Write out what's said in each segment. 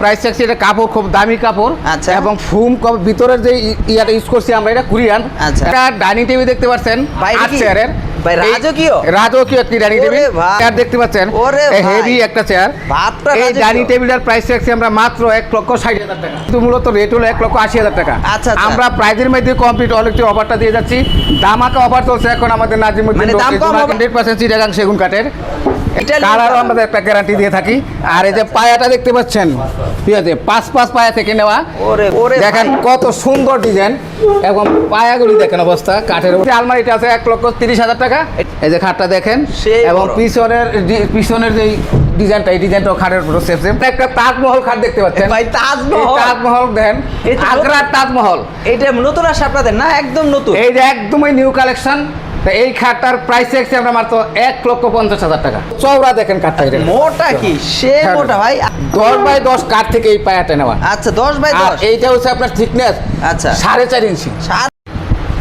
Price এটা কাপড় খুব দামি কাপড় আচ্ছা। এবং ফুম ভিতরের যে ইয়াটা ইউজ করছি আমরা এটা কুরিয়ান আচ্ছা। এটা ডাইনিং টেবিল দেখতে পাচ্ছেন আট চেয়ারের রাজকীয়? রাজকীয় একটি ডাইনিং টেবিল চেয়ার দেখতে পাচ্ছেন হেভি একটা চেয়ার এই ডাইনিং টেবিলের প্রাইস রাখছি আমরা মাত্র এক লক্ষ ষাট হাজার টাকা। কিন্তু মূলত রেট হলো এক লক্ষ আশি হাজার টাকা। আচ্ছা, আচ্ছা। আমরা প্রাইজের মধ্যে কমপ্লিট অফারটা দিয়ে যাচ্ছি। দামাকা অফার চলছে এখন আমাদের নাজিমুদ্দিন মানে? হান্ড্রেড পার্সেন্ট চিটাগাং সেগুন কাঠের। কালারও আমাদের একটা গ্যারান্টি দিয়ে থাকি। আর এই যে পায়াটা দেখতে পাচ্ছেন ঠিক আছে পাঁচ পাঁচ পায়া থেকে নেওয়া। দেখেন কত সুন্দর ডিজাইন এবং পায়াগুলি দেখেন অবস্থা কাঠের উপরে। আলমারিটা আছে এক লক্ষ তিরিশ হাজার টাকা। এই যে খাটটা দেখেন এবং পিছনের পিছনের যে ডিজাইনটা এই ডিজাইনটাও খাটের পুরো সেম সেম একটা তাজমহল খাট দেখতে পাচ্ছেন। ভাই তাজমহল। তাজমহল দেন আগ্রার তাজমহল। এটা নতুন আসে আপনাদের না? একদম নতুন? এই যে একদমই নিউ কালেকশন এই খাটটার প্রাইস দেখছি আমরা মাত্র এক লক্ষ পঞ্চাশ হাজার টাকা। চওড়া দেখেন কাঠটা এটা। মোটা কি? সে হ্যাঁ। মোটা ভাই। দশ বাই দশ কাঠ থেকে এই পায়াটা নেওয়া? আচ্ছা দশ বাই দশ। এইটা হচ্ছে আপনার থিকনেস আচ্ছা। সাড়ে চার ইঞ্চি।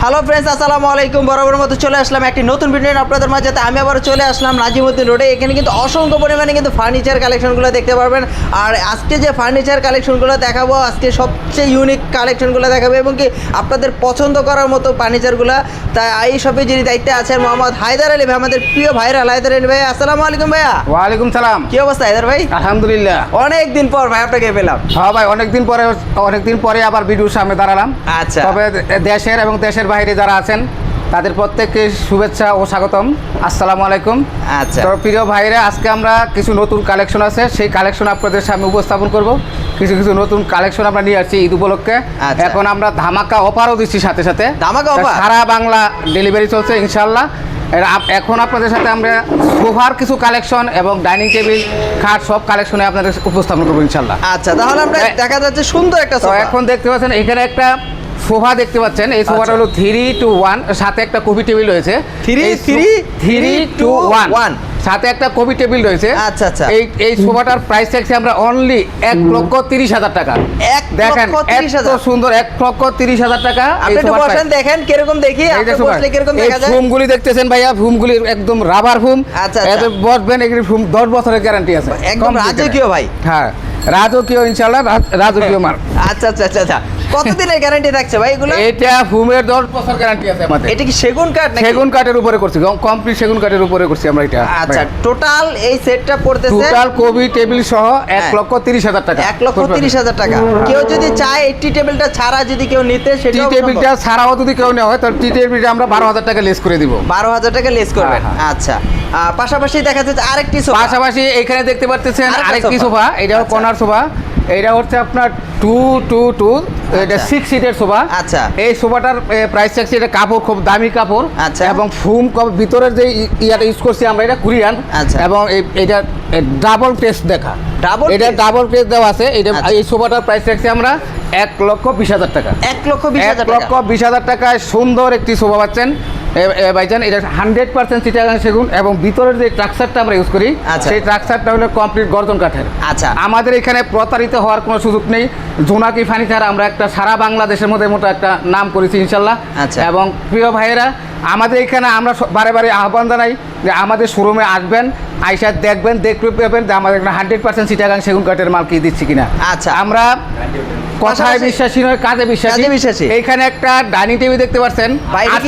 হ্যালো ফ্রেন্ডস আসসালামু আলাইকুম। বরাবর মতো চলে আসলাম একটি নতুন ভিডিও আপনাদের মাঝে আমি আবার চলে আসলাম নাজিমুদ্দিন রোডে। এখানে কিন্তু অসংখ্য পরিমাণে কিন্তু ফার্নিচার কালেকশনগুলো দেখতে পারবেন। আর আজকে যে ফার্নিচার কালেকশনগুলো দেখাবো আজকে সবচেয়ে ইউনিক কালেকশনগুলো দেখাবো এবং কি আপনাদের পছন্দ করার মতো ফার্নিচারগুলো তাই এই সবে যিনি দায়িত্বে আছেন মোহাম্মদ হায়দার আলী ভাই আমাদের প্রিয় ভাইরা হায়দার আলী ভাই আসসালামু আলাইকুম ভাইয়া। ওয়ালাইকুম সালাম। কি অবস্থা হায়দার ভাই? আলহামদুলিল্লাহ। অনেক দিন পর ভাই আপনাকে পেলাম। হ্যাঁ ভাই অনেকদিন পরে অনেকদিন পরে আবার ভিডিওর সামনে দাঁড়ালাম। আচ্ছা। তবে দেশের এবং দেশের বাইরে যারা আছেন তাদের প্রত্যেককে শুভেচ্ছা ও স্বাগতম। আসসালামু আলাইকুম। আচ্ছা। তো প্রিয় ভাইরা আজকে আমরা কিছু নতুন কালেকশন আছে। সেই কালেকশন আপনাদের সামনে উপস্থাপন করব। কিছু কিছু নতুন কালেকশন আমরা নিয়ে আসছি ঈদ উপলক্ষে। আচ্ছা। এখন আমরা ধামাকা অফারও দিচ্ছি সাথে সাথে। ধামাকা অফার? সারা বাংলা ডেলিভারি চলছে ইনশাল্লাহ এখন আপনাদের সাথে আমরা সোফার কিছু কালেকশন এবং ডাইনিং টেবিল খাট সব কালেকশনে আপনাদের উপস্থাপন করব ইনশাল্লাহ আচ্ছা তাহলে আমরা। দেখা যাচ্ছে সুন্দর একটা এখন দেখতে পাচ্ছেন এখানে একটা সোফা দেখতে পাচ্ছেন। এই সোফাটা আচ্ছা। হলো থ্রি টু ওয়ান সাথে একটা কফি টেবিল রয়েছে। Three, three, three two one one। সাথে একটা কফি টেবিল রয়েছে। আচ্ছা, আচ্ছা। এই এই সোফাটার প্রাইস থাকছে আমরা অনলি এক লক্ষ তিরিশ হাজার টাকা। এক দেখেন এত সুন্দর এক লক্ষ তিরিশ হাজার টাকা আপনি একটু বসেন দেখেন কীরকম দেখি কীরকম দেখা যায়। ফুমগুলি দেখতেছেন ভাইয়া ফুমগুলি একদম রাবার ফুম আচ্ছা, আচ্ছা। এতে বসবেন এগুলি ফুম দশ বছরের গ্যারান্টি আছে। একদম রাজকীয় ভাই। হ্যাঁ রাজকীয় ইনশাল্লাহ রাজ- রাজকীয় মার্ক আচ্ছা আচ্ছা আচ্ছা আচ্ছা। কতদিনের গ্যারান্টি থাকছে ভাই এগুলো? এটা ফুমের দশ বছর গ্যারান্টি আছে আমাদের। এটা কি সেগুন কাঠ নাকি? সেগুন কাঠের উপরে করছি কমপ্লিট সেগুন কাঠের উপরে করছি আমরা এটা। আচ্ছা টোটাল এই সেটটা পড়তেছে টোটাল কবি টেবিল সহ এক হ্যাঁ। লক্ষ তিরিশ হাজার টাকা। এক লক্ষ তিরিশ হাজার টাকা। কেউ যদি চায় এই টি টেবিলটা ছাড়া যদি কেউ নিতে টি টেবিলটা ছাড়াও যদি কেউ নেওয়া হয় তাহলে টি টেবিলটা আমরা বারো হাজার টাকা লেস করে দিব। বারো হাজার টাকা লেস করবেন। হ্যাঁ, হ্যাঁ। আচ্ছা। পাশাপাশি দেখা যাচ্ছে আরেকটি সোফা পাশাপাশি এখানে দেখতে পাচ্ছেন আরেকটা সোফা। এটা আচ্ছা। কর্নার সোফা এটা হচ্ছে আপনার টু টু টু এটা আচ্ছা। সিক্স সিটের সোফা আচ্ছা। এই সোফাটার প্রাইস এটা কাপড় খুব দামি কাপড় আচ্ছা। এবং ফুম ভিতরের যে ইয়াটা ইউজ করছি আমরা এটা কুরিয়ান আচ্ছা। এবং এই- এটা ডাবল টেস্ট দেখা ডাবল এটা ডাবল টেস্ট দেওয়া আছে এটা আচ্ছা। এই সোফাটার প্রাইস আমরা এক লক্ষ বিশ হাজার টাকা এক লক্ষ বিশ হাজার লক্ষ টাকা বিশ হাজার টাকায় সুন্দর একটি শোভা পাচ্ছেন ভাইজান এটা হান্ড্রেড পার্সেন্ট চিটাগাং সেগুন এবং ভিতরের যে ট্রাকচারটা আমরা ইউজ করি আচ্ছা। সেই ট্রাকচারটা হলো কমপ্লিট গর্জন কাঠের আচ্ছা আমাদের এখানে প্রতারিত হওয়ার কোনো সুযোগ নেই জোনাকি ফার্নিচার আমরা একটা সারা বাংলাদেশের মধ্যে মতো একটা নাম করেছি ইনশাল্লাহ আচ্ছা। এবং প্রিয় ভাইয়েরা আমাদের এখানে আমরা বারে বারে আহ্বান জানাই যে আমাদের শোরুমে আসবেন আইসা দেখবেন দেখতে পাবেন যে আমাদের এখানে হান্ড্রেড পার্সেন্ট চিটাগাং সেগুন কাঠের মাল কি দিচ্ছি কিনা আচ্ছা। আমরা কথায় বিশ্বাসী নয় কাজে বিশ্বাসী বিশ্বাসী। এইখানে একটা ডাইনিং টেবিল দেখতে পাচ্ছেন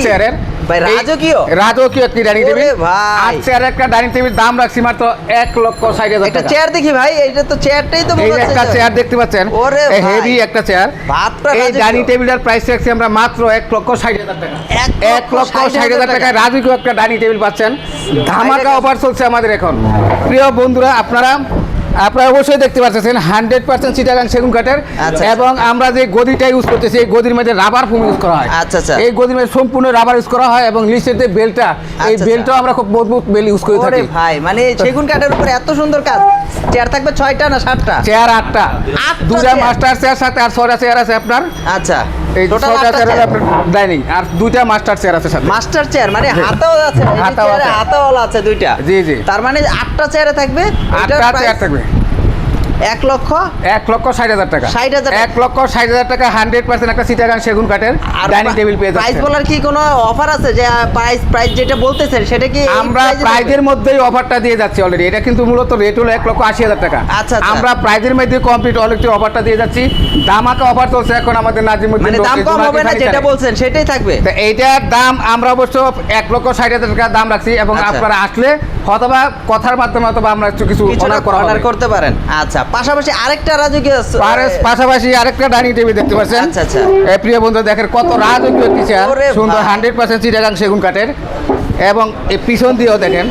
চেয়ারের ভাই, রাজকীয়? রাজকীয় একটি ডাইনিং টেবিল ভাই। আট একটা ডাইনিং টেবিল দাম রাখছি মাত্র এক লক্ষ ষাট হাজার একটা চেয়ার দেখি ভাই এটা তো চেয়ারটাই তো এই যে হচ্ছে একটা চেয়ার দেখতে পাচ্ছেন? ওরে হেভি একটা চেয়ার এই। ডাইনিং প্রাইস রাখছি আমরা মাত্র এক লক্ষ ষাট হাজার টাকা। এক এক লক্ষ ষাট হাজার টাকায় রাজকীয় একটা ডাইনিং টেবিল পাচ্ছেন। ধামাকা অফার চলছে আমাদের এখন। প্রিয় বন্ধুরা আপনারা আপনারা অবশ্যই দেখতে পাচ্ছেন হান্ড্রেড পার্সেন্ট চিটাগাং সেগুন কাঠের আচ্ছা। এবং আমরা যে গদিটা ইউজ করতেছি এই গদির মধ্যে রাবার ফোম ইউজ করা হয় আচ্ছা, আচ্ছা। এই গদির মধ্যে সম্পূর্ণ রাবার ইউজ করা হয় এবং নিচের যে বেলটা এই আচ্ছা। বেলটাও আমরা খুব মজবুত বেল ইউজ করে থাকি ভাই মানে সেগুন কাঠের উপরে এত সুন্দর কাজ চেয়ার থাকবে ছয়টা না সাতটা চেয়ার আটটা দুটা? মাস্টার চেয়ার সাথে আর ছয়টা চেয়ার আছে আপনার আচ্ছা এই টোটাল চেয়ার আপনার ডাইনিং আর দুইটা মাস্টার চেয়ার আছে সাথে। মাস্টার চেয়ার মানে হাতাও আছে হাতাও আছে। হাতাওয়ালা আছে দুইটা। জি, জি। তার মানে আটটা চেয়ারে থাকবে আটটা চেয়ার থাকবে। এক লক্ষ এক লক্ষ ষাট হাজার টাকা। 60,000 টাকা। এক লক্ষ ষাট হাজার টাকা হান্ড্রেড পার্সেন্ট একটা সিটাগাং সেগুন কাঠের ডাইনিং টেবিল পেয়ে প্রাইস বলার কি কোনো অফার আছে যে প্রাইস প্রাইস যেটা বলতেছেন সেটা কি আমরা প্রাইজের মধ্যেই অফারটা দিয়ে যাচ্ছি অলরেডি এটা কিন্তু মূলত রেট হলো এক লক্ষ আশি হাজার টাকা। আচ্ছা, আচ্ছা। আমরা প্রাইজের মধ্যে কমপ্লিট অলরেডি অফারটা দিয়ে যাচ্ছি। দামাকা অফার চলছে এখন আমাদের নাজিমুদ্দিন মানে দাম কম হবে না যেটা বলছেন সেটাই থাকবে? তা এইটার দাম আমরা অবশ্য এক লক্ষ ষাট হাজার টাকা দাম রাখছি এবং আচ্ছা। আপনারা আসলে অথবা কথার মাধ্যমে অথবা আমরা কিছু অর্ডার করতে পারেন। আচ্ছা পাশাপাশি আরেকটা রাজকীয় পাশাপাশি আরেকটা ডাইনিং টেবিল দেখতে পাচ্ছেন আচ্ছা, আচ্ছা। প্রিয় বন্ধু দেখেন কত রাজকীয় কিচেন সুন্দর। হান্ড্রেড পার্সেন্ট চিটাগাং সেগুন কাঠের এবং এই পিছন দিয়েও দেখেন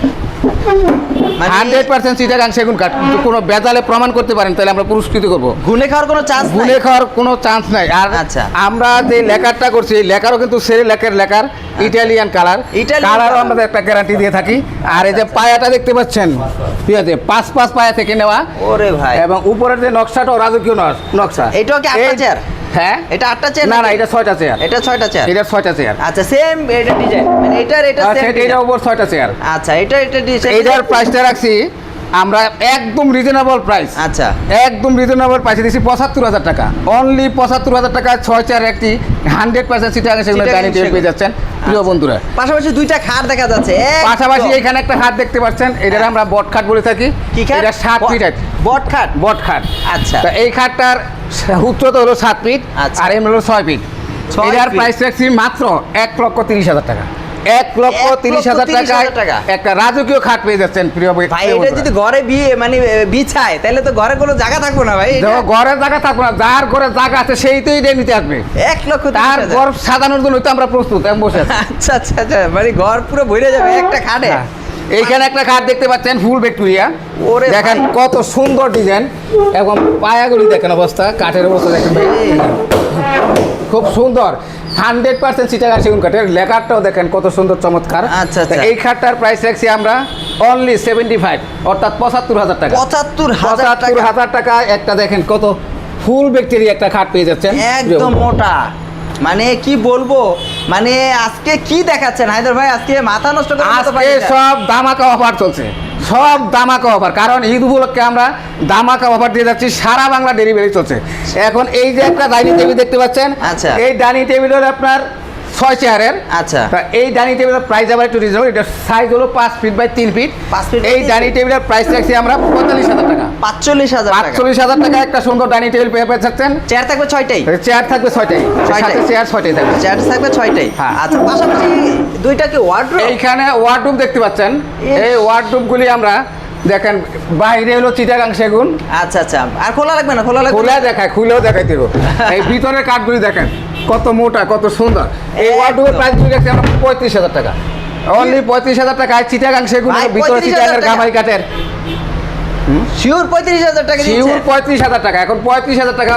হান্ড্রেড পার্সেন্ট চিটাগাং সেগুন কাঠ কিন্তু কোনো বেজালে প্রমাণ করতে পারেন তাহলে আমরা পুরস্কৃত করব। গুনে খাওয়ার কোনো চান্স ভুলে খাওয়ার কোনো চান্স নাই। আর আচ্ছা। আমরা যে লেখারটা করছি লেখারও কিন্তু সেরে লেখার লেখার ইটালিয়ান কালার কালারও আমাদের একটা গ্যারান্টি দিয়ে থাকি। আর এই যে পায়াটা দেখতে পাচ্ছেন ঠিক আছে পাঁচ পাঁচ পায়া থেকে নেওয়া। ওরে ভাই। এবং উপরের যে নকশাটাও রাজকীয় নক- নকশা। এটাও কি চেয়ার? হ্যাঁ? এটা আটটা চেয়ার না না? এটা ছয়টা চেয়ার এটা ছয়টা চেয়ার এটা ছয়টা চেয়ার আচ্ছা সেম এটা ডিজাইন মানে এটার এটা আচ্ছা সেম এটার উপর ছয়টা চেয়ার আচ্ছা এটা এটা ডিজাইন এইটার প্রাইসটা রাখছি আমরা একদম রিজনেবল প্রাইস আচ্ছা। একদম রিজনেবল প্রাইসে দিচ্ছি পঁচাত্তর হাজার টাকা। অনলি পঁচাত্তর হাজার টাকা ছয় চার একটি হান্ড্রেড পার্সেন্ট সিটার সেগুলো Chittagong ডাইনিং টেবিল পেয়ে যাচ্ছেন। প্রিয় আচ্ছা। বন্ধুরা। পাশাপাশি দুইটা খাট দেখা যাচ্ছে। পাশাপাশি এখানে একটা খাট দেখতে পাচ্ছেন। এটার আমরা বট খাট বলে থাকি। কি খাট? এটা সাত ফিট আছে। বট খাট? বট খাট। আচ্ছা। তা এই খাটটার উচ্চতা হলো সাত ফিট আচ্ছা। আর এম হলো ছয় ফিট। এটার প্রাইস রাখছি মাত্র এক লক্ষ তিরিশ হাজার টাকা। এক লক্ষ তিরিশ হাজার টাকা। একটা রাজকীয় খাট পেয়ে যাচ্ছেন প্রিয় ভাই এটা যদি ঘরে বিয়ে মানে বিছায় তাহলে তো ঘরে কোনো জায়গা থাকব না ভাই দেখো ঘরের জায়গা থাকব না যার ঘরে জায়গা আছে সেই তো এটা নিতে আসবে। এক লক্ষ তার ঘর সাজানোর জন্য তো আমরা প্রস্তুত বসে আচ্ছা আচ্ছা আচ্ছা মানে ঘর পুরো ভরে যাবে একটা খাটে। হ্যাঁ। এইখানে একটা খাট দেখতে পাচ্ছেন ফুল ভিক্টোরিয়া ওরে দেখেন কত সুন্দর ডিজাইন। এবং পায়াগুলি দেখেন অবস্থা কাঠের অবস্থা দেখেন ভাই। খুব সুন্দর। হান্ড্রেড পার্সেন্ট সিটাগার সেগুন কাঠের। লেখারটাও দেখেন কত সুন্দর চমৎকার। আচ্ছা, আচ্ছা। এই খাটটার প্রাইস রাখছি আমরা অনলি সেভেন্টি ফাইভ অর্থাৎ পঁচাত্তর হাজার টাকা। পঁচাত্তর পঁচাত্তর টাকা। হাজার টাকা একটা দেখেন কত ফুল ব্যাকটেরিয়া একটা খাট পেয়ে যাচ্ছেন। একদম মোটা। মানে কি বলব? মানে আজকে কি দেখাচ্ছেন? হায়দার ভাই আজকে মাথা নষ্ট করে আজকে। সব দামাকা অফার চলছে। সব দামাকা অফার কারণ ঈদ উপলক্ষে আমরা দামাকা অফার দিয়ে যাচ্ছি সারা বাংলা ডেলিভারি চলছে এখন এই যে একটা ডাইনিং টেবিল দেখতে পাচ্ছেন আচ্ছা। এই ডাইনিং টেবিল হলো আপনার ছয় চেয়ারের আচ্ছা। এই ডাইনিং টেবিলের প্রাইস আবার একটু রিজনেবল এটা সাইজ হলো পাঁচ ফিট বাই তিন ফিট পাঁচ by এই ডাইনিং টেবিলের প্রাইস রাখছি আমরা পঁয়তাল্লিশ হাজার টাকা। পাঁচচল্লিশ হাজার পাঁচচল্লিশ হাজার টাকা একটা সুন্দর ডাইনিং টেবিল পেয়ে পেয়ে থাকছেন। চেয়ার থাকবে ছয়টাই। চেয়ার থাকবে ছয়টাই। ছয়টাই। চেয়ার ছয়টাই থাকবে। চেয়ার থাকবে ছয়টাই। হ্যাঁ। আচ্ছা পাশাপাশি দুইটা কি ওয়ার্ড্রোব এইখানে ওয়ার্ডরুম দেখতে পাচ্ছেন। এই ওয়ার্ডরুমগুলি আমরা দেখেন বাইরে হলো চিটাগাং সেগুন। আচ্ছা আচ্ছা। আর খোলা লাগবে না? খোলা লাগবে খুলে? দেখায় খুলেও দেখাই দেবো এই ভিতরের কাঠগুলি দেখেন। কত মোটা কত সুন্দর। এই একদম। ওয়ার্ডরুমের প্রাইস গুলি রাখছি আমরা পঁয়ত্রিশ হাজার টাকা। অনলি পঁয়ত্রিশ হাজার টাকায় চিটাগাং সেগুন ভাই, ভিতরে 35,000 চিটাগাং টাকা? গামারি কাঠের। শিওর পঁয়ত্রিশ হাজার টাকা দিচ্ছে। পঁয়ত্রিশ হাজার টাকা। এখন পঁয়ত্রিশ হাজার টাকা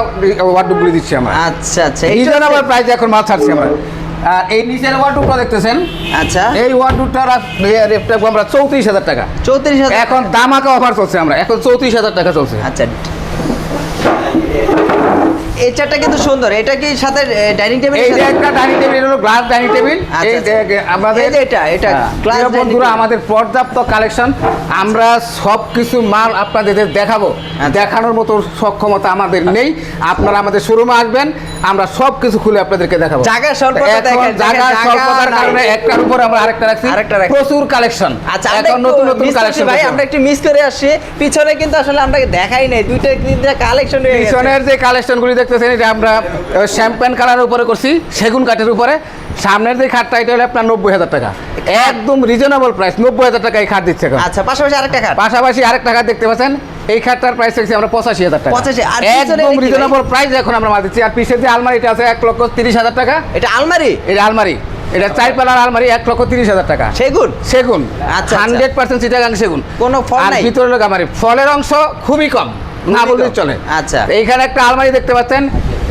ওয়ার্ডরুমগুলি দিচ্ছি আমরা। আচ্ছা আচ্ছা। এই জন্য আমার প্রাইস এখন মাল ছাড়ছি আমরা। আর এই নিচের ওয়ার্ডরুমটা দেখতেছেন? আচ্ছা। এই ওয়ার্ডরুমটা রেটটা আমরা চৌত্রিশ হাজার টাকা। চৌত্রিশ হাজার। এখন দামাকা অফার চলছে আমরা। এখন চৌত্রিশ হাজার টাকা চলছে। আচ্ছা। চারটা কিন্তু সুন্দর। এটা কি সাথে ডাইনিং টেবিল এই যে একটা ডাইনিং টেবিল হলো গ্লাস ডাইনিং টেবিল। আচ্ছা, এই যে আচ্ছা। আমাদের এই যে এটা, এটা হ্যাঁ, প্রিয় dining বন্ধুরা আমাদের পর্যাপ্ত কালেকশন আমরা সব কিছু মাল আপনাদের দেখাবো। আচ্ছা। দেখানোর মতো সক্ষমতা আমাদের নেই। আপনারা আমাদের শোরুমে আসবেন আমরা সব কিছু খুলে আপনাদেরকে দেখাবো। জায়গার স্বল্পতা দেখেন, জায়গা স্বল্পতার কারণে একটার উপর আমরা আরেকটা রাখছি। আরেকটা রাখছি। প্রচুর কালেকশন আচ্ছা এখন নতুন নতুন কালেকশন ভাই আমরা একটু মিস করে আসছি। পিছনে কিন্তু আসলে আমরা দেখাই নাই। দুইটা তিনটা কালেকশন হয়ে গেছে। পিছনের যে কালেকশনগুলি দেখতেছেন এটা আমরা শ্যাম্পেন কালারের উপরে করছি সেগুন কাঠের উপরে। সামনের যে খাটটা এটা হলো আপনার নব্বই হাজার টাকা। একদম রিজনেবল প্রাইস নব্বই হাজার টাকা এই খাট দিচ্ছে আচ্ছা পাশাপাশি আরেকটা খাট। পাশাপাশি আরেকটা খাট দেখতে পাচ্ছেন এই খাটটার প্রাইস দেখছি আমরা পঁচাশি হাজার টাকা। 85 আর পিছনে একদম? রিজনেবল প্রাইস এখন আমরা মাল দিচ্ছি। আর পিছের যে আলমারিটা আছে এক লক্ষ তিরিশ হাজার টাকা। এটা আলমারি? এটা আলমারি। এটা চার পালার আলমারি এক লক্ষ তিরিশ হাজার টাকা। সেগুন? সেগুন। আচ্ছা। হান্ড্রেড পার্সেন্ট চিটাগাং সেগুন। কোনো ফল আর নাই? ভিতরে হলো গামারি। ফলের অংশ খুবই কম। না বললেই চলে। আচ্ছা। এইখানে একটা আলমারি দেখতে পাচ্ছেন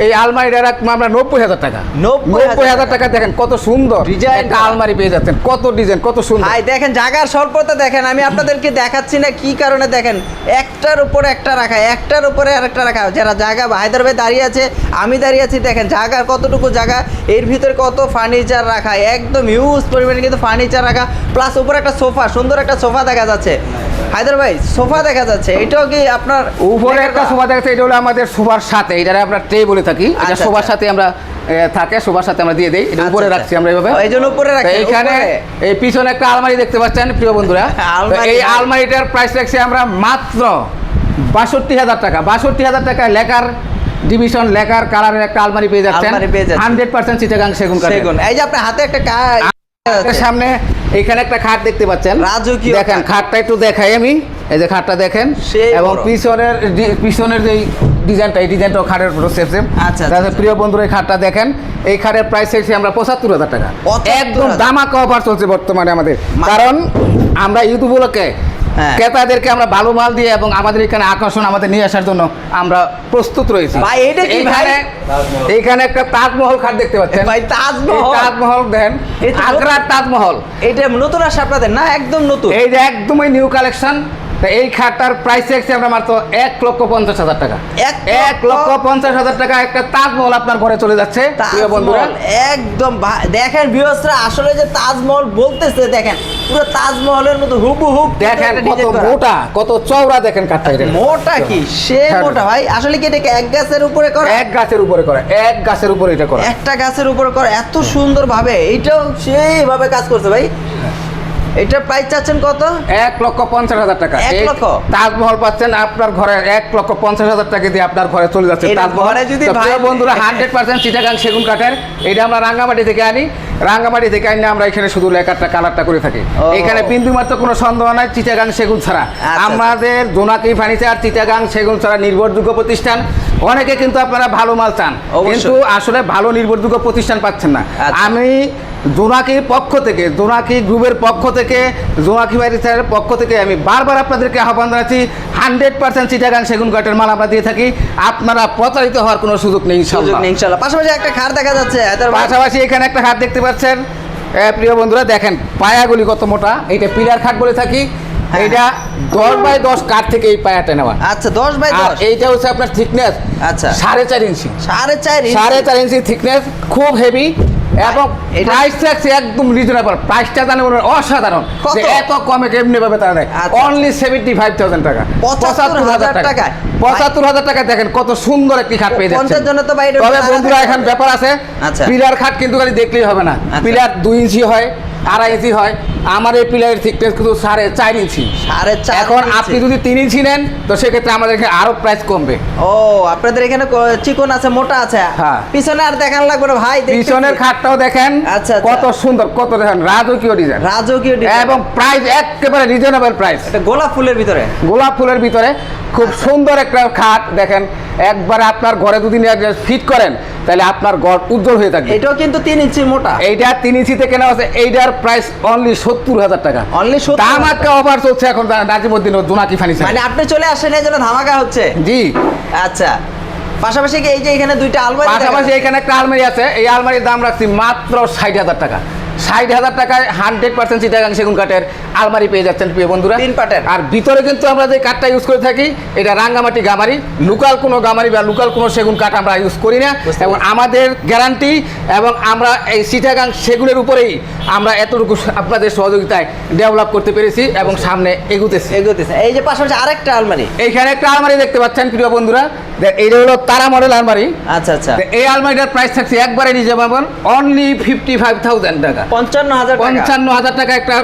এই আলমারিটা রাখব আমরা নব্বই হাজার টাকা। 90,000 নব্বই হাজার টাকা দেখেন কত সুন্দর। একটা আলমারি পেয়ে যাচ্ছেন কত ডিজাইন কত সুন্দর। ভাই দেখেন জায়গার স্বল্পতা দেখেন আমি আপনাদেরকে দেখাচ্ছি না কি কারণে দেখেন একটার উপরে একটা রাখা একটার উপরে আরেকটা রাখা যারা জায়গা হায়দার ভাই দাঁড়িয়ে আছে আমি দাঁড়িয়ে আছি দেখেন জায়গার কতটুকু জায়গা এর ভিতরে কত ফার্নিচার রাখা একদম হিউজ পরিমাণে কিন্তু ফার্নিচার রাখা প্লাস উপরে একটা সোফা সুন্দর একটা সোফা দেখা যাচ্ছে। হায়দার ভাই সোফা দেখা যাচ্ছে। এটাও কি আপনার উপরে একটা? সোফা দেখাচ্ছে এটা হলো আমাদের সোফার সাথে। এটা আমরা ট্রে বলে থাকি। এটা আচ্ছা, সোফার আচ্ছা। সাথে আমরা থাকে সোফার সাথে আমরা দিয়ে দেই। এটা উপরে আচ্ছা, রাখছি আমরা এইভাবে এই জন্য উপরে এইখানে এই পিছনে একটা আলমারি দেখতে পাচ্ছেন প্রিয় বন্ধুরা। এই। আলমারিটার প্রাইস রাখছি আমরা মাত্র বাষট্টি হাজার টাকা। বাষট্টি হাজার টাকা লেখার ডিভিশন লেখার কালারের একটা আলমারি পেয়ে যাচ্ছেন। হান্ড্রেড পার্সেন্ট চিটাগাং সেগুন সেগুন। এই যে আপনার হাতে একটা সামনে এইখানে একটা খাট দেখতে পাচ্ছেন। রাজকীয় দেখেন খাটটা একটু দেখাই আমি। এই যে খাটটা দেখেন। এবং পিছনের পিছনের যে ডিজাইনটা এই ডিজাইনটাও খাটের পুরো সেম সেম আচ্ছা, তাহলে আচ্ছা। প্রিয় বন্ধুরা এই খাটটা দেখেন। এই খাটের প্রাইস রেখেছি আমরা পঁচাত্তর হাজার টাকা। 75,000 একদম দামাকা অফার চলছে বর্তমানে আমাদের। কারণ আমরা ইউটিউবগুলোকে হ্যাঁ। ক্রেতাদেরকে আমরা ভালো মাল দিয়ে এবং আমাদের এখানে আকর্ষণ আমাদের নিয়ে আসার জন্য আমরা প্রস্তুত রয়েছি। ভাই, এটা কি ভাই? এইখানে একটা তাজমহল খাট দেখতে পাচ্ছেন। ভাই তাজমহল? তাজমহল দেন আগ্রার তাজমহল। এটা নতুন আসে আপনাদের না? একদম নতুন। এই যে একদমই নিউ কালেকশন এই খাটটার প্রাইস রেখেছি আমরা মাত্র এক লক্ষ পঞ্চাশ হাজার টাকা। এক লক্ষ পঞ্চাশ হাজার টাকা একটা তাজমহল আপনার ঘরে চলে যাচ্ছে প্রিয় বন্ধুরা। একদম দেখেন ভিউয়ার্সরা আসলে যে তাজমহল বলতেছে দেখেন পুরো তাজমহলের মতো হুবহু দেখেন কত মোটা কত চওড়া দেখেন কাঠটা এটা মোটা কি? সে হ্যাঁ। মোটা ভাই। আসলে কি এটা এক গাছের উপরে করে? এক গাছের উপরে করা এক গাছের উপরে এটা করা। একটা গাছের উপরে করে এত সুন্দর ভাবে এইটাও সেইভাবে কাজ করছে ভাই। এটার প্রাইস চাচ্ছেন কত? এক লক্ষ পঞ্চাশ হাজার টাকা। এক লক্ষ? তাজমহল পাচ্ছেন আপনার ঘরে এক লক্ষ পঞ্চাশ হাজার টাকা দিয়ে আপনার ঘরে চলে যাচ্ছে এটা তাজমহল। যদি বন্ধুরা হান্ড্রেড পার্সেন্ট চিটাগাং সেগুন কাঠের। এটা আমরা রাঙ্গামাটি থেকে আনি। রাঙ্গামাটি থেকে আনি আমরা এখানে শুধু লেখারটা কালারটা করে থাকি। এখানে বিন্দু মাত্র কোনো সন্দেহ নাই চিটাগাং সেগুন ছাড়া। আচ্ছা। আমাদের জোনাকি ফার্নিচার চিটাগাং সেগুন ছাড়া নির্ভরযোগ্য প্রতিষ্ঠান। অনেকে কিন্তু আপনারা ভালো মাল চান। কিন্তু আসলে ভালো নির্ভরযোগ্য প্রতিষ্ঠান পাচ্ছেন না। আচ্ছা। আমি জোনাকির পক্ষ থেকে জোনাকি গ্রুপের পক্ষ থেকে জোনাকি স্যারের পক্ষ থেকে আমি বারবার আপনাদেরকে আহ্বান জানাচ্ছি হান্ড্রেড পার্সেন্ট চিটাগাং সেগুন কাঠের মাল আমরা দিয়ে থাকি। আপনারা প্রতারিত হওয়ার কোনো সুযোগ নেই সুযোগ নেই ইনশাল্লাহ। পাশাপাশি একটা খাট দেখা যাচ্ছে পাশাপাশি এখানে একটা খাট দেখতে পাচ্ছেন। প্রিয় বন্ধুরা দেখেন পায়াগুলি কত মোটা। এইটা পিলার খাট বলে থাকি। হ্যাঁ। এইটা দশ বাই দশ কাঠ থেকে এই পায়াটা নেওয়া। আচ্ছা দশ বাই দশ। এইটা হচ্ছে আপনার থিকনেস আচ্ছা। সাড়ে চার ইঞ্চি। সাড়ে চার ইঞ্চি। সাড়ে চার ইঞ্চি থিকনেস খুব হেভি এবং প্রাইস থাকছে একদম রিজনেবল প্রাইসটা জানে মনে অসাধারণ। এত কমে কেমনি ভাবে তারা আচ্ছা। অনলি সেভেন্টি ফাইভ থাউজেন্ড টাকা। পঁচাত্তর হাজার টাকা। পঁচাত্তর হাজার টাকা দেখেন কত সুন্দর একটি খাট পেয়ে যাচ্ছে তবে বন্ধুরা এখন ব্যাপার আছে। আচ্ছা। পিলার খাট কিন্তু খালি দেখলেই হবে না। আচ্ছা। পিলার দুই ইঞ্চি হয় আড়াই ইঞ্চি হয়। আমার এই পিলারের থিকনেস কিন্তু সাড়ে চার ইঞ্চি সাড়ে চার এখন ইঞ্চি। আপনি যদি তিন ইঞ্চি নেন তো সেক্ষেত্রে আমাদের এখানে আরও প্রাইস কমবে ও আপনাদের এখানে চিকন আছে মোটা আছে হ্যাঁ। পিছনে আর দেখান লাগবে না ভাই পিছনের খাটটাও দেখেন আচ্ছা, আচ্ছা। কত সুন্দর কত দেখেন রাজকীয় ডিজাইন রাজকীয় ডিজাইন। এবং প্রাইস একেবারে রিজনেবল প্রাইস এটা গোলাপ ফুলের ভিতরে গোলাপ ফুলের ভিতরে খুব আচ্ছা। সুন্দর একটা খাট দেখেন একবারে আপনার ঘরে যদি ফিট করেন তাহলে আপনার ঘর উজ্জ্বল হয়ে থাকবে এটাও কিন্তু তিন ইঞ্চি মোটা এইটা তিন ইঞ্চিতে কেনা আছে এইটার প্রাইস অনলি সত্তর হাজার টাকা। অনলি ধামাকা অফার চলছে এখন নাজিমুদ্দিন জোনাকি ফার্নিচার মানে আপনি চলে আসেন এই জন্য ধামাকা হচ্ছে? জি। আচ্ছা। পাশাপাশি কি এই যে এখানে দুইটা আলমারি পাশাপাশি এখানে একটা আলমারি আছে এই আলমারির দাম রাখছি মাত্র ষাট হাজার টাকা। ষাট হাজার টাকায় হান্ড্রেড পার্সেন্ট চিটাগাং সেগুন কাঠের আলমারি পেয়ে যাচ্ছেন প্রিয় বন্ধুরা। তিন পাটের। আর ভিতরে কিন্তু আমরা যে কাঠটা ইউজ করে থাকি এটা রাঙ্গামাটি গামারি। লোকাল কোনো গামারি বা লোকাল কোনো সেগুন কাঠ আমরা ইউজ করি না। এবং আমাদের গ্যারান্টি এবং আমরা এই চিটাগাং সেগুনের উপরেই আমরা এতটুকু আপনাদের সহযোগিতায় ডেভেলপ করতে পেরেছি এবং সামনে এগুতেছি। এগোতেছে। এই যে পাশাপাশি আরেকটা আলমারি। এইখানে একটা আলমারি দেখতে পাচ্ছেন প্রিয় বন্ধুরা। এইটা হলো তারা মডেল আলমারি। আচ্ছা আচ্ছা। এই আলমারিটার প্রাইস থাকছে একবারে নিজে পাবেন অনলি ফিফটি ফাইভ থাউজেন্ড টাকা। পঞ্চান্ন হাজার টাকা। পঞ্চান্ন হাজার টাকা একটা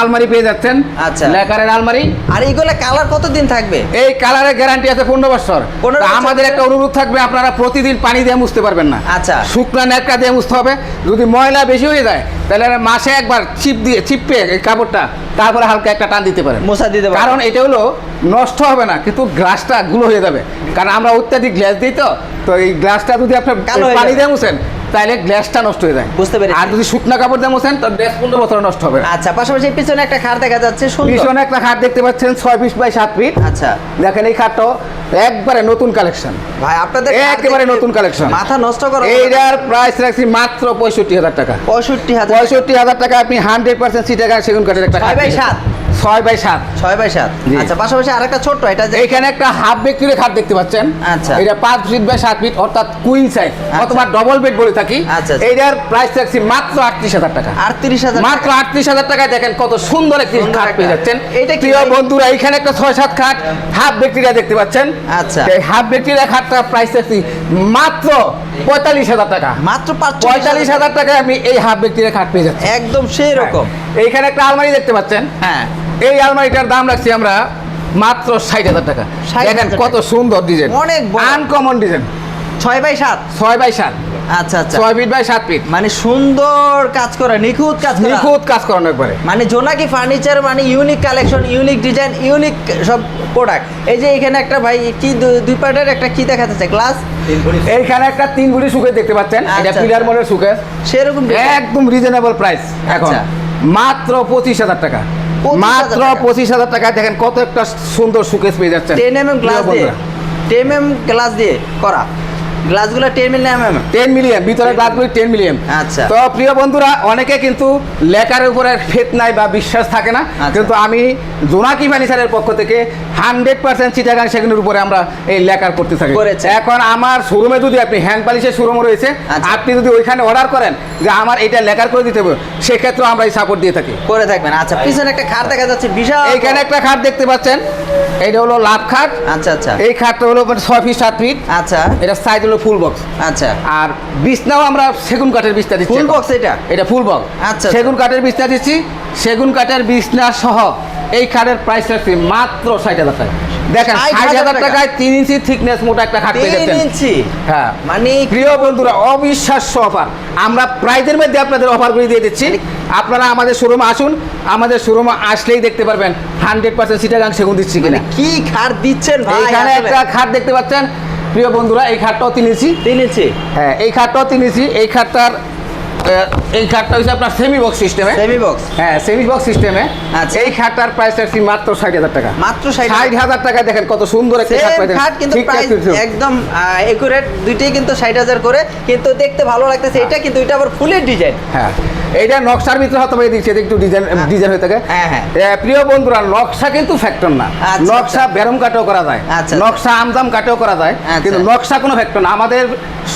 আলমারি পেয়ে যাচ্ছেন। আচ্ছা। লেকারের আলমারি। আর এইগুলো কালার কতদিন থাকবে? এই কালারের গ্যারান্টি আছে পনেরো বছর। 15 তা বছর আমাদের একটা অনুরোধ থাকবে আপনারা প্রতিদিন পানি দিয়ে মুছতে পারবেন না। আচ্ছা। শুকনা নেকটা দিয়ে মুছতে হবে। যদি ময়লা বেশি হয়ে যায় তাহলে মাসে একবার চিপ দিয়ে চিপে এই কাপড়টা তারপরে হালকা একটা টান দিতে পারেন। মোছা দিতে পারবেন। কারণ এটা হলো নষ্ট হবে না কিন্তু গ্লাসটা গুলো হয়ে যাবে। কারণ আমরা অত্যাধিক গ্লাস দিই তো তো এই গ্লাসটা যদি আপনার পানি দিয়ে মুছেন তাহলে গ্লাসটা নষ্ট হয়ে যায়। বুঝতে পেরেছি। আর যদি শুকনা কাপড় দিয়ে মুছেন তো গ্লাস পনেরো বছর নষ্ট হবে। আচ্ছা পাশাপাশি পিছনে একটা খাট দেখা যাচ্ছে সুন্দর। পিছনে একটা খাট দেখতে পাচ্ছেন ছয় ফিট বাই সাত ফিট আচ্ছা। দেখেন এই খাটটাও একবারে নতুন কালেকশন ভাই আপনাদের একেবারে নতুন কালেকশন মাথা নষ্ট করো এইটার প্রাইস রাখছি মাত্র পঁয়ষট্টি হাজার টাকা। পঁয়ষট্টি হাজার পঁয়ষট্টি হাজার টাকা আপনি হান্ড্রেড পার্সেন্ট সিটাকা সেগুন কাঠের একটা ছয় বাই সাত? ছয় বাই সাত। ছয় বাই সাত। আচ্ছা পাশাপাশি আরেকটা ছোট্ট এটা যে এইখানে একটা হাফ ব্যক্তির খাট দেখতে পাচ্ছেন। আচ্ছা। এটা পাঁচ ফিট বাই সাত ফিট অর্থাৎ কুইন সাইজ অথবা ডবল বেড বলে থাকি। থাকি আচ্ছা, আচ্ছা। এইটার প্রাইস রাখছি মাত্র আটত্রিশ হাজার টাকা। আটত্রিশ হাজার মাত্র আটত্রিশ হাজার টাকায় দেখেন কত সুন্দর একটি খাট পেয়ে যাচ্ছেন। এটা কি প্রিয় বন্ধুরা এখানে একটা ছয় সাত খাট হাফ ব্যাকটেরিয়া দেখতে পাচ্ছেন। আচ্ছা। এই হাফ ব্যাকটেরিয়া খাটটা প্রাইস রাখছি মাত্র পঁয়তাল্লিশ হাজার টাকা। মাত্র পঁয়তাল্লিশ হাজার টাকায় আমি এই হাফ ব্যাকটেরিয়া খাট পেয়ে যাচ্ছি। একদম সেই রকম এইখানে একটা আলমারি দেখতে পাচ্ছেন। হ্যাঁ। এই আলমারিটার দাম রাখছি আমরা মাত্র ষাট হাজার টাকা। দেখেন কত সুন্দর ডিজাইন অনেক। আনকমন ডিজাইন ছয় বাই সাত। ছয় বাই সাত। আচ্ছা আচ্ছা। ছয় ফিট বাই সাত ফিট মানে সুন্দর কাজ করা নিখুঁত কাজ করা। নিখুঁত কাজ করানো একবারে। মানে জোনাকি ফার্নিচার মানে unique collection unique design unique সব প্রোডাক্ট এই যে এখানে একটা ভাই কি দুই পার্টের একটা কি দেখা যাচ্ছে গ্লাস এইখানে একটা তিন গুড়ি সুকেস দেখতে পাচ্ছেন। এটা পিলার। মডেল সুকেস সেরকম একদম রিজনেবল প্রাইস এখন। আচ্ছা। মাত্র পঁচিশ হাজার টাকা। 25,000 মাত্র পঁচিশ হাজার টাকায় দেখেন কত একটা সুন্দর সুকেস পেয়ে যাচ্ছে টেন এম এম গ্লাস দিয়ে। টেন এম গ্লাস দিয়ে করা। গ্লাসগুলো ten M M ten million ভিতরে গ্লাসগুলি টেন মিলিয়ন আচ্ছা। তো প্রিয় বন্ধুরা অনেকে কিন্তু লেখার উপরে ফেত নাই বা বিশ্বাস থাকে না। আচ্ছা। কিন্তু আমি জোনাকি ফার্নিচারের পক্ষ থেকে হান্ড্রেড পার্সেন্ট চিটাগাং সেগুলোর উপরে আমরা এই লেখার করতে থাকি। এখন আমার শোরুমে যদি আপনি হ্যান্ড পালিশের শোরুম রয়েছে আচ্ছা। আপনি যদি ওইখানে অর্ডার করেন যে আমার এটা লেখার করে দিতে হবে সেক্ষেত্রে আমরা এই সাপোর্ট দিয়ে থাকি। করে থাকবেন। আচ্ছা পিছনে একটা খাট দেখা যাচ্ছে বিশাল। এইখানে একটা খাট দেখতে পাচ্ছেন। এইটা হলো লাভ খাট। আচ্ছা আচ্ছা। এই খাটটা হলো মানে ছয় ফিট সাত ফিট আচ্ছা। এটা সাইজ হলো ফুল বক্স আচ্ছা। আর বিছনাও আমরা সেগুন কাঠের বিছনা দিচ্ছি ফুল বক্স এটা? এটা ফুল বক্স আচ্ছা। সেগুন কাঠের বিছনা দিচ্ছি। সেগুন কাঠের বিছনা সহ এই খাটের প্রাইস রাখছি মাত্র ষাট হাজার টাকা। দেখেন 60,000 ষাট হাজার টাকায় তিন ইঞ্চি থিকনেস মোটা একটা খাট পেয়ে যাচ্ছেন। ইঞ্চি? হ্যাঁ। মানে প্রিয় বন্ধুরা অবিশ্বাস্য অফার আমরা প্রাইজের মধ্যে আপনাদের অফারগুলি দিয়ে দিচ্ছি। আপনারা আমাদের শোরুমে আসুন। আমাদের শোরুমে আসলেই দেখতে পারবেন হান্ড্রেড পার্সেন্ট সিটাগাং সেগুন দিচ্ছি কিনা। কি খাট দিচ্ছেন ভাই এইখানে একটা খাট দেখতে পাচ্ছেন। প্রিয় বন্ধুরা এই খাটটাও তিন ইঞ্চি তিন ইঞ্চি হ্যাঁ এই খাটটাও তিন ইঞ্চি এই খাটটার এই খাটটা হচ্ছে আপনার সেমি বক্স সিস্টেমে সেমি বক্স হ্যাঁ সেমি বক্স সিস্টেমে আচ্ছা। এই খাটটার প্রাইস রাখছি মাত্র ষাট হাজার টাকা। মাত্র 60,000 ষাট হাজার টাকা দেখেন কত সুন্দর একটা খাট পাইছেন। খাট কিন্তু প্রাইস। একদম একুরেট দুইটাই কিন্তু ষাট হাজার করে। কিন্তু দেখতে ভালো লাগতেছে এটা কিন্তু এটা আবার ফুলের ডিজাইন হ্যাঁ। এইটা নকশার ভিতরে হয়তো এই দিচ্ছে একটু ডিজাইন ডিজাইন হয়ে থাকে। হ্যাঁ, হ্যাঁ। প্রিয় বন্ধুরা নকশা কিন্তু ফ্যাক্টর না। আচ্ছা, নকশা আচ্ছা। বেরম কাটেও করা যায়। আচ্ছা, নকশা আমদাম কাটেও করা যায়। কিন্তু নকশা কোনো ফ্যাক্টর না। আমাদের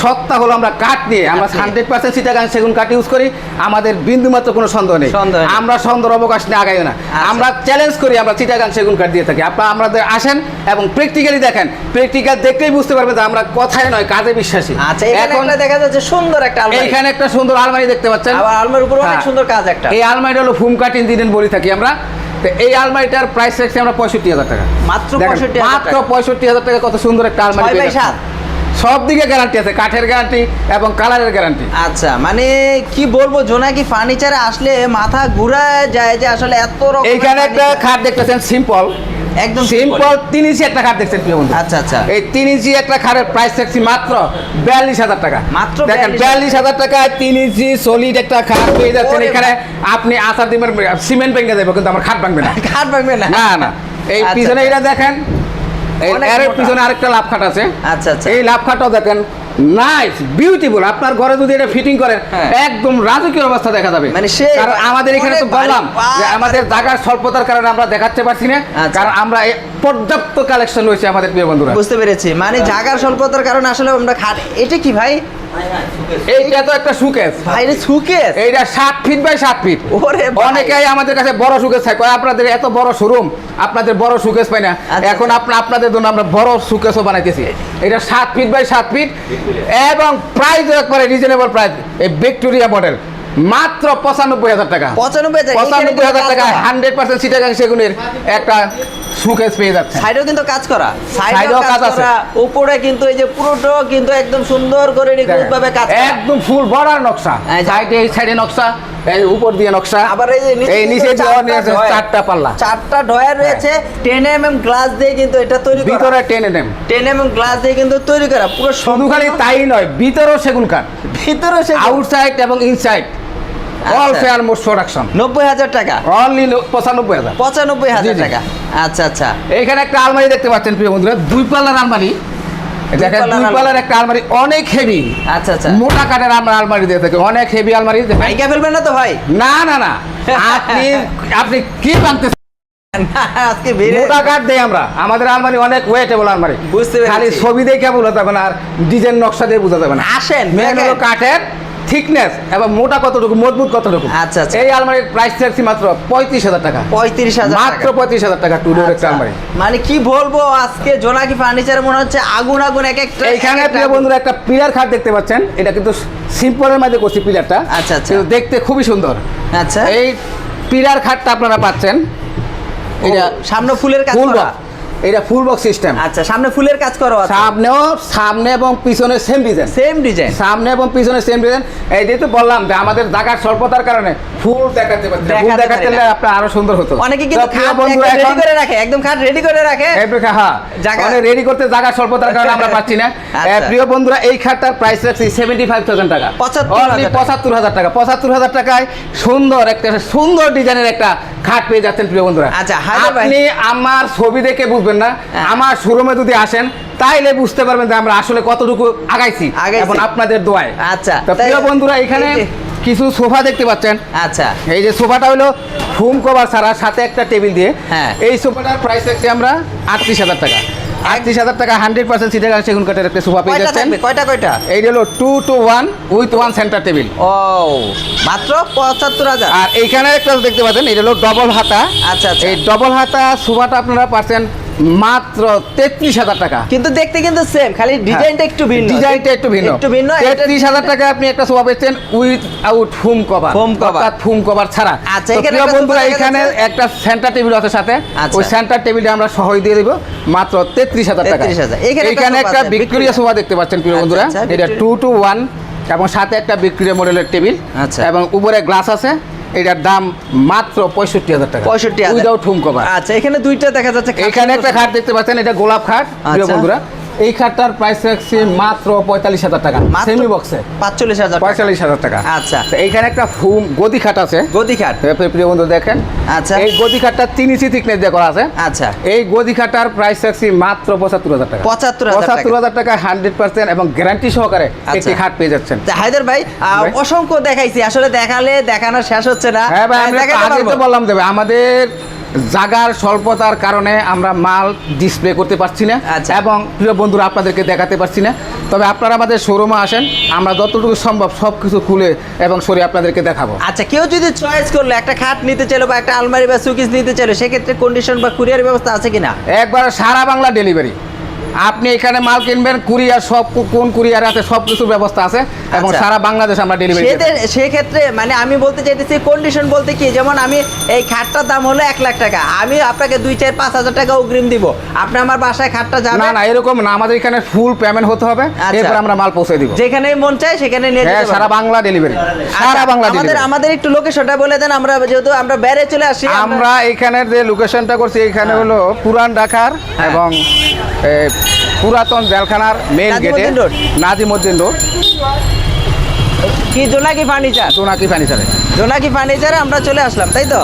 সত্তা হলো আমরা কাঠ নিয়ে আমরা। হান্ড্রেড পার্সেন্ট সিটাগাং সেগুন কাঠ ইউজ করি। আমাদের বিন্দু মাত্র কোনো সন্দেহ নেই। আমরা সন্দেহ অবকাশ নিয়ে আগাই না। আমরা চ্যালেঞ্জ করি আমরা চিটাগাং সেগুন কাঠ দিয়ে থাকি। আপনারা আমাদের আসেন এবং প্র্যাকটিক্যালি দেখেন। প্র্যাকটিক্যাল দেখলেই বুঝতে পারবেন যে আমরা কথায় নয় কাজে বিশ্বাসী। আচ্ছা এখানে এখন দেখা যাচ্ছে সুন্দর একটা আলমারি। এইখানে একটা সুন্দর আলমারি দেখতে পাচ্ছেন। আবার আলমারির উপর অনেক হ্যাঁ। সুন্দর কাজ একটা। এই আলমারিটা হলো ফুম কাট ইঞ্জিনিয়ার বলি থাকি আমরা। এই আলমারিটার প্রাইস রাখছি আমরা পঁয়ষট্টি হাজার টাকা। মাত্র মাত্র পঁয়ষট্টি হাজার টাকা কত সুন্দর একটা আলমারি সব দিকে গ্যারান্টি আছে কাঠের গ্যারান্টি এবং কালারের গ্যারান্টি আচ্ছা মানে কি বলব জোনাকি ফার্নিচারে আসলে মাথা ঘুরা যায় যে আসলে এত রকম এইখানে একটা খাট দেখতেছেন সিম্পল একদম সিম্পল তিন ইঞ্চি একটা খাট দেখছেন প্রিয় বন্ধু। আচ্ছা আচ্ছা। এই তিন ইঞ্চি একটা খাটের প্রাইস রাখছি মাত্র বিয়াল্লিশ হাজার টাকা। মাত্র দেখেন বিয়াল্লিশ হাজার টাকায় তিন ইঞ্চি সলিড একটা খাট পেয়ে যাচ্ছেন এখানে। আপনি আসার দিবেন সিমেন্ট ভেঙে যাবে কিন্তু আমার খাট ভাঙবে না। খাট ভাঙবে না। না না। এই আচ্ছা, পিছনে আচ্ছা। এটা দেখেন এই এর পিছনে আরেকটা লাভ খাট আছে। আচ্ছা আচ্ছা। এই লাভ খাটও দেখেন নাইস বিউটিফুল আপনার ঘরে যদি এটা ফিটিং করেন হ্যাঁ। একদম রাজকীয় অবস্থা দেখা যাবে। মানে সেই কারণ আমাদের এখানে তো বললাম যে আমাদের জায়গার স্বল্পতার কারণে আমরা দেখাতে পারছি না। আচ্ছা। কারণ আমরা পর্যাপ্ত কালেকশন রয়েছে আমাদের প্রিয় বন্ধুরা। বুঝতে পেরেছি। মানে জাগার স্বল্পতার কারণে আসলে আমরা খাট এটা কি ভাই? এইটা তো একটা সুকেস ভাইরে সুকেস এইটা সাত ফিট বাই সাত ফিট ওরে অনেকেই আমাদের কাছে বড় সুকেস কয় আপনাদের এত বড় শোরুম আপনাদের বড় সুকেস পাই না। আচ্ছা, এখন আচ্ছা। আপনাদের জন্য আমরা বড় সুকেসও বানাইতেছি। এটা সাত ফিট বাই সাত ফিট এবং প্রাইস একবারে রিজনেবল প্রাইস এই ভিক্টোরিয়া মডেল মাত্র পঁচানব্বই হাজার টাকা। পঁচানব্বই হাজার টাকা হান্ড্রেড পার্সেন্ট সিটাগাং সেগুনের একটা সুকেস পেয়ে যাচ্ছে। সাইডেও কিন্তু কাজ করা। সাইডেও কাজ আছে। উপরে কিন্তু এই যে পুরোটা কিন্তু একদম সুন্দর করে কাজ একদম ফুল বড় নকশা। সাইডে এই সাইডে নকশা। এই উপর দিয়ে নকশা। আবার এই যে এই নিচে চারটা আছে চারটা পাল্লা। চারটা ডয়ার রয়েছে টেন এম এম গ্লাস দিয়ে কিন্তু এটা তৈরি করা। ভিতরে টেনে নেম টেন এম এম গ্লাস দিয়ে কিন্তু তৈরি করা পুরো শুধু খালি তাই নয় ভিতরেও সেগুন কাঠ। ভিতরে সে আউটসাইড এবং inside all. Fair most production টাকা। অনলি। টাকা। আচ্ছা আচ্ছা। এইখানে একটা আলমারি দেখতে পাচ্ছেন প্রিয় বন্ধুরা দুই পাল্লার আলমারি। দেখেন পাল্লার দুই পাল্লার একটা আলমারি অনেক হেভি আচ্ছা আচ্ছা। মোটা কাঠের আমরা আলমারি দিয়ে থাকি অনেক হেভি আলমারি। দেখেন। ভাইকা ফেলবেন না তো ভাই? না না না। আপনি আপনি কি ভাঙতেছেন না, আজকে মোটা কাঠ দেই আমরা। আমাদের আলমারি অনেক ওয়েটেবল আলমারি। বুঝতে খালি ছবি দেখে বোঝা যাবে না আর ডিজাইন নকশা দিয়ে বোঝা যাবে না। আসেন, মেন হলো কাঠের থিকনেস এবং মোটা কতটুকু মজবুত কতটুকু? আচ্ছা, আচ্ছা। এই আলমারির প্রাইস রাখছি মাত্র পঁয়ত্রিশ হাজার টাকা। পঁয়ত্রিশ হাজার মাত্র পঁয়ত্রিশ হাজার টাকা টু ডোর একটা আলমারি। মানে কি বলব আজকে জোনাকি ফার্নিচার মনে হচ্ছে আগুন আগুন এক একটা একটা প্রিয় বন্ধুরা একটা পিলার খাট দেখতে পাচ্ছেন। এটা কিন্তু সিম্পলের মধ্যে করছি পিলারটা আচ্ছা, আচ্ছা। দেখতে খুবই সুন্দর। আচ্ছা। এই পিলার খাটটা আপনারা পাচ্ছেন। এটা সামনে ফুলের কাজ করা। এটা ফুল বক্স সিস্টেম আচ্ছা সামনে ফুলের কাজ করো সামনেও সামনে এবং পিছনে সেম ডিজাইন সেম ডিজাইন সামনে এবং পিছনে সেম ডিজাইন এই যেহেতু বললাম যে আমাদের জায়গার স্বল্পতার কারণে ফুল দেখাতে পারছি ফুল দেখাতে আপনার আরও সুন্দর হতো। অনেকে কিন্তু খাট রেডি করে রাখে একদম খাট রেডি করে রাখে। হ্যাঁ। জায়গা- মানে রেডি করতে জায়গা স্বল্পতার কারণে আমরা পাচ্ছি না। আচ্ছা। প্রিয় বন্ধুরা এই খাটটার প্রাইস রাখছি সেভেন্টি ফাইভ থাউজেন্ড টাকা 75,000 টাকা। পঁচাত্তর হাজার টাকা। পঁচাত্তর হাজার টাকায় সুন্দর একটা সুন্দর ডিজাইনের একটা খাট পেয়ে যাচ্ছেন প্রিয় বন্ধুরা। আচ্ছা। আপনি আমার ছবি দেখে বুঝবেন না। হ্যাঁ। আমার শোরুমে যদি আসেন তাইলে বুঝতে পারবেন যে আমরা আসলে কতটুকু আগাইছি। এখন আপনাদের দোয়ায়। আচ্ছা, প্রিয় বন্ধুরা এখানে কিছু সোফা দেখতে পাচ্ছেন। আচ্ছা। এই যে সোফাটা হলো ফুম কভার ছাড়া সাথে একটা টেবিল দিয়ে। হ্যাঁ। এই সোফাটার প্রাইস রাখছি আমরা আটত্রিশ হাজার টাকা। আটত্রিশ হাজার টাকা হান্ড্রেড পার্সেন্ট সিটার সেগুন কাঠের একটা সোফা পেয়ে যাচ্ছেন। কয়টা কয়টা? এই হলো two two one with one centre table ও মাত্র পঁচাত্তর হাজার। আর এইখানে একটা দেখতে পাচ্ছেন এটা হলো ডবল হাতা। আচ্ছা, আচ্ছা। এই ডবল হাতা সোফাটা আপনারা পাচ্ছেন মাত্র তেত্রিশ হাজার টাকা। কিন্তু দেখতে কিন্তু সেম খালি ডিজাইনটা একটু ভিন্ন। হ্যাঁ। ডিজাইনটা একটু ভিন্ন একটু ভিন্ন হাজার টাকা আপনি একটা সোফা পেয়েছেন without foam cover Foam cover। অর্থাৎ ফুম কভার ছাড়া। আচ্ছা, এখানে বন্ধুরা এখানে একটা সেন্টার টেবিল আছে সাথে। আচ্ছা। ওই সেন্টার টেবিলটা আমরা সহই দিয়ে দিব। মাত্র তেত্রিশ হাজার টাকা 33,000 এখানে একটা এখানে সোফা ভিক্টোরিয়া দেখতে পাচ্ছেন প্রিয় আচ্ছা, বন্ধুরা। আচ্ছা, এটা টু টু ওয়ান এবং সাথে একটা ভিক্টোরিয়া মডেলের টেবিল আচ্ছা। এবং উপরে গ্লাস আছে। এটার দাম মাত্র পঁয়ষট্টি হাজার টাকা পঁয়ষট্টি হাজার উইদাউট হোম কভার আচ্ছা এখানে দুইটা দেখা যাচ্ছে এখানে একটা। খাট দেখতে পাচ্ছেন এটা গোলাপ খাট আচ্ছা। বন্ধুরা এই খাটটার প্রাইস রাখছি মাত্র পঁয়তাল্লিশ হাজার টাকা সেমি বক্সে পাঁচচল্লিশ হাজার পঁয়তাল্লিশ হাজার টাকা। আচ্ছা। এইখানে একটা ফুম গদি খাট আছে। গদি খাট। প্রিয় বন্ধু দেখেন। আচ্ছা। এই গদি খাটটা তিন ইঞ্চি থিকনেস দিয়ে করা আছে। আচ্ছা। এই গদি খাটার প্রাইস রাখছি মাত্র পঁচাত্তর হাজার টাকা। 75,000 টাকা। পঁচাত্তর হাজার টাকা হান্ড্রেড পার্সেন্ট এবং গ্যারান্টি সহকারে আচ্ছা। একটি খাট পেয়ে যাচ্ছেন। হায়দার ভাই অসংখ্য দেখাইছি। আসলে দেখালে দেখানো শেষ হচ্ছে না। হ্যাঁ ভাই বললাম দেবে আমাদের জাগার স্বল্পতার কারণে আমরা মাল ডিসপ্লে করতে পারছি না আচ্ছা। এবং প্রিয় বন্ধুরা আপনাদেরকে দেখাতে পারছি না। তবে আপনারা আমাদের শোরুমে আসেন আমরা যতটুকু সম্ভব সব কিছু খুলে এবং সরে আপনাদেরকে দেখাবো। আচ্ছা কেউ যদি চয়েস করল একটা খাট নিতে চাইলো বা একটা আলমারি বা সুকিস নিতে চাইলো সেক্ষেত্রে কন্ডিশন বা কুরিয়ার ব্যবস্থা আছে কিনা? একবার সারা বাংলা ডেলিভারি আপনি এখানে মাল কিনবেন কুরিয়ার সব কোন কুরিয়ার আছে সব কিছুর ব্যবস্থা আছে এবং আচ্ছা। সারা বাংলাদেশ আমরা ডেলিভারি সেক্ষেত্রে মানে আমি বলতে চাইতেছি কন্ডিশন বলতে কি? যেমন আমি এই খাটটার দাম হলো এক লাখ টাকা। আমি আপনাকে দুই চার পাঁচ হাজার টাকা অগ্রিম দিব। আপনি আমার বাসায় খাটটা যাবে না না এরকম না। আমাদের এখানে ফুল পেমেন্ট হতে হবে। আচ্ছা। এরপর আমরা মাল পৌঁছে দিব। যেখানে মন চায় সেখানে নিয়ে হ্যাঁ যেতে সারা বাংলা ডেলিভারি সারা আচ্ছা, বাংলা আমাদের আমাদের একটু লোকেশনটা বলে দেন আমরা যেহেতু আমরা বেড়ে চলে আসি আমরা এখানের যে লোকেশনটা করছি এখানে হলো পুরান ঢাকার হ্যাঁ। এবং পুরাতন জেলখানার মেইন গেটে নাজিমুদ্দিন রোড কি জোনাকি ফার্নিচার জোনাকি ফার্নিচারে জোনাকি ফার্নিচারে আমরা চলে আসলাম তাই তো?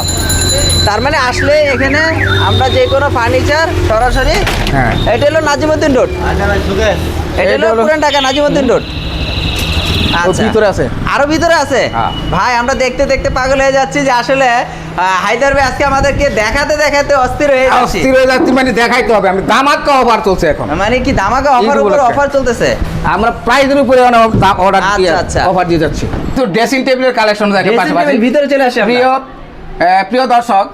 তার মানে আসলে এখানে আমরা যে কোনো ফার্নিচার সরাসরি হ্যাঁ। এটা হলো নাজিমুদ্দিন রোড এটা এটা হলো হলো- পুরান ঢাকা নাজিমুদ্দিন রোড আচ্ছা। ভিতরে আছে। আরও ভিতরে আছে? হ্যাঁ। ভাই আমরা দেখতে দেখতে পাগল হয়ে যাচ্ছি যে আসলে হায়দার ভাই আজকে আমাদেরকে দেখাতে দেখাতে অস্থির হয়ে যাচ্ছে। অস্থির হয়ে যাচ্ছে মানে দেখাইতে হবে। আমি দামাক্কা অফার চলছে এখন। মানে কি দামাকা অফার উপর অফার চলতেছে? আমরা প্রাইজের উপরে অর্ডার দিয়ে আচ্ছা, আচ্ছা। অফার দিয়ে যাচ্ছি। তো ড্রেসিং টেবিলের কালেকশন দেখে পাশাপাশি। ভিতরে চলে আসে প্রিয় প্রিয় দর্শক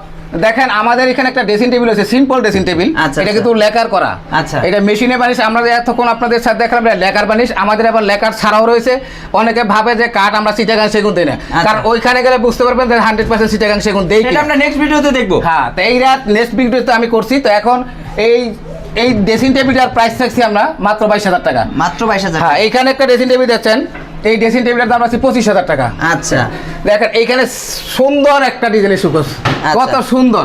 দেখেন আমাদের এখানে একটা ড্রেসিং টেবিল আছে সিম্পল ড্রেসিং টেবিল এটা। কিন্তু লেকার করা। আচ্ছা। এটা মেশিনে বানিশ আমরা এতক্ষণ আপনাদের সাথে দেখলাম লেকার বানিশ। আমাদের আবার লেকার ছাড়াও রয়েছে। অনেকে ভাবে যে কাঠ আমরা সিটাগাং সেগুন দিই না। আচ্ছা। কারণ ওইখানে গেলে বুঝতে পারবেন যে হান্ড্রেড পার্সেন্ট সিটাগাং সেগুন দেই সেটা আমরা নেক্সট ভিডিওতে দেখব। হ্যাঁ তো এই রাত নেক্সট ভিডিওতে আমি করছি। তো এখন এই এই ড্রেসিং টেবিলটার প্রাইস থাকছি আমরা মাত্র বাইশ হাজার টাকা। মাত্র বাইশ হাজার হ্যাঁ এইখানে একটা ড্রেসিং টেবিল দেখছেন। এই ড্রেসিং টেবিলের দাম আছে পঁচিশ হাজার টাকা। আচ্ছা। দেখেন এইখানে সুন্দর একটা ডিজাইনের সুকেস আচ্ছা। কত সুন্দর।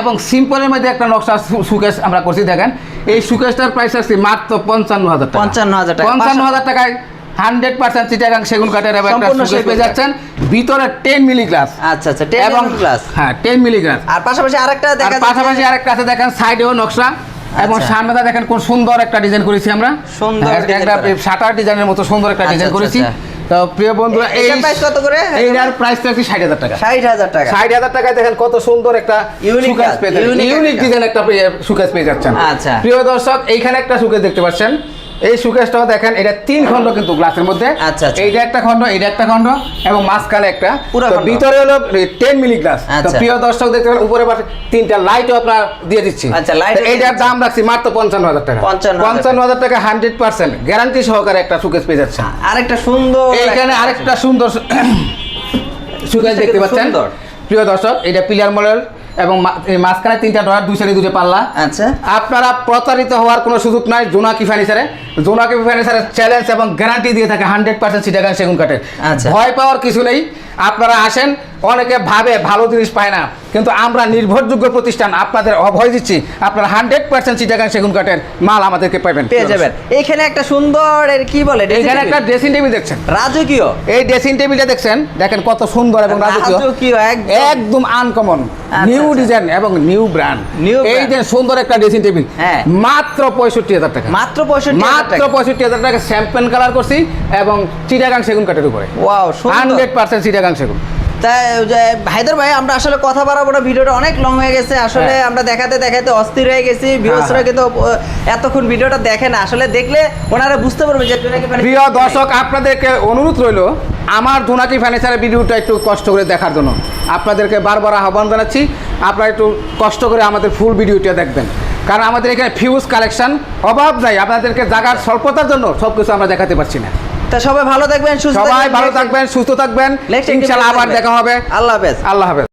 এবং সিম্পলের মধ্যে একটা নকশা সুকেস আমরা করছি দেখেন। এই সুকেসটার প্রাইস আছে মাত্র পঞ্চান্ন হাজার টাকা। 55,000 টাকা। পঞ্চান্ন হাজার টাকায় হান্ড্রেড পার্সেন্ট চিটাগাং সেগুন কাঠের সম্পূর্ণ পেয়ে যাচ্ছেন। ভিতরে টেন মিলি গ্লাস আচ্ছা আচ্ছা টেন এবং ক্লাস হ্যাঁ টেন মিলি গ্লাস আর পাশাপাশি আরেকটা আর দেখা যাচ্ছে- পাশাপাশি আরেকটা আছে দেখেন সাইডেও নকশা। এবং আচ্ছা। সামনেটা দেখেন কোন সুন্দর একটা ডিজাইন করেছি আমরা। সুন্দর হ্যাঁ, একটা শাটার ডিজাইনের মতো সুন্দর একটা ডিজাইন আচ্ছা, করেছি। আচ্ছা। তো প্রিয় বন্ধুরা এই প্রাইস কত করে? এইটার প্রাইস একটি ষাট হাজার টাকা। ষাট হাজার টাকা। ষাট হাজার টাকায় দেখেন কত সুন্দর একটা ইউনিক ইউনিক ডিজাইন একটা সুকেস পেয়ে যাচ্ছেন। আচ্ছা। প্রিয় দর্শক এইখানে একটা সুকেস দেখতে পাচ্ছেন। এই সুকেসটাও দেখেন এটা তিন খণ্ড কিন্তু গ্লাসের মধ্যে। আচ্ছা, আচ্ছা। এইটা একটা খণ্ড এইটা একটা খণ্ড এবং মাঝখানে একটা। পুরো ভিতরে হলো টেন মিলি গ্লাস তো আচ্ছা। প্রিয় দর্শক দেখতে পারেন উপরে পাশে তিনটা লাইটও আপনার দিয়ে দিচ্ছি। আচ্ছা, দিয়ে এইটার দাম রাখছি মাত্র পঞ্চান্ন হাজার টাকা। 55,000 পঞ্চান্ন হাজার টাকা হান্ড্রেড পার্সেন্ট গ্যারান্টি সহকারে একটা সুকেস পেয়ে যাচ্ছেন। আরেকটা সুন্দর এখানে আরেকটা সুন্দর সুকেশ দেখতে পাচ্ছেন। সুন্দর। প্রিয় দর্শক এটা পিলার মডেল এবং মাঝখানে তিনটা ডয়ার দুই সাইডে দুটো পাল্লা। আচ্ছা। আপনারা প্রতারিত হওয়ার কোনো সুযোগ নাই জোনাকি ফার্নিচারে জোনাকি ফার্নিচারের চ্যালেঞ্জ এবং গ্যারান্টি দিয়ে থাকে হান্ড্রেড পার্সেন্ট সিটাগান সেগুন কাঠের আচ্ছা। ভয় পাওয়ার কিছু নেই। আপনারা আসেন অনেকে ভাবে ভালো জিনিস পায় না কিন্তু আমরা নির্ভরযোগ্য প্রতিষ্ঠান আপনাদের অভয় দিচ্ছি। আপনারা হান্ড্রেড পার্সেন্ট সিটাগান সেগুন কাঠের মাল আমাদেরকে পাবেন। পেয়ে যাবেন। এইখানে একটা সুন্দর এর কি বলে এইখানে একটা ড্রেসিং টেবিল দেখছেন। রাজকীয়। এই ড্রেসিং টেবিলটা দেখছেন? দেখেন কত সুন্দর এবং রাজকীয়। একদম। Uncommon new. ডিজাইন এবং নিউ ব্র্যান্ড New এই যে সুন্দর একটা ড্রেসিং টেবিল হ্যাঁ। মাত্র পঁয়ষট্টি হাজার টাকা। মাত্র পঁয়ষট্টি মাত্র পঁয়ষট্টি হাজার টাকা। শ্যাম্পেন কালার করছি এবং চিটাগাং সেগুন কাঠের উপরে। ওয়াও হান্ড্রেড পার্সেন্ট চিটাগাং সেগুন। যে হায়দার ভাই আমরা আসলে কথা বাড়াবো না ভিডিওটা অনেক লং হয়ে গেছে। আসলে হ্যাঁ। আমরা দেখাতে দেখাতে অস্থির হয়ে গেছি। ভিউসরা হ্যাঁ। কিন্তু এতক্ষণ ভিডিওটা দেখে না। আসলে দেখলে ওনারা বুঝতে পারবে যে প্রিয় দর্শক আপনাদেরকে অনুরোধ রইল আমার জোনাকি ফার্নিচারের ভিডিওটা একটু কষ্ট করে দেখার জন্য। আপনাদেরকে বারবার আহ্বান জানাচ্ছি আপনারা একটু কষ্ট করে আমাদের ফুল ভিডিওটা দেখবেন। কারণ আমাদের এখানে ফিউজ কালেকশন অভাব নাই। আপনাদেরকে জাগার স্বল্পতার জন্য সব কিছু আমরা দেখাতে পারছি না। তা সবাই ভালো থাকবেন সুস্থ সবাই। ভালো থাকবেন সুস্থ থাকবেন। ইনশাআল্লাহ আবার দেখা হবে। আল্লাহ হাফেজ। আল্লাহ হাফেজ।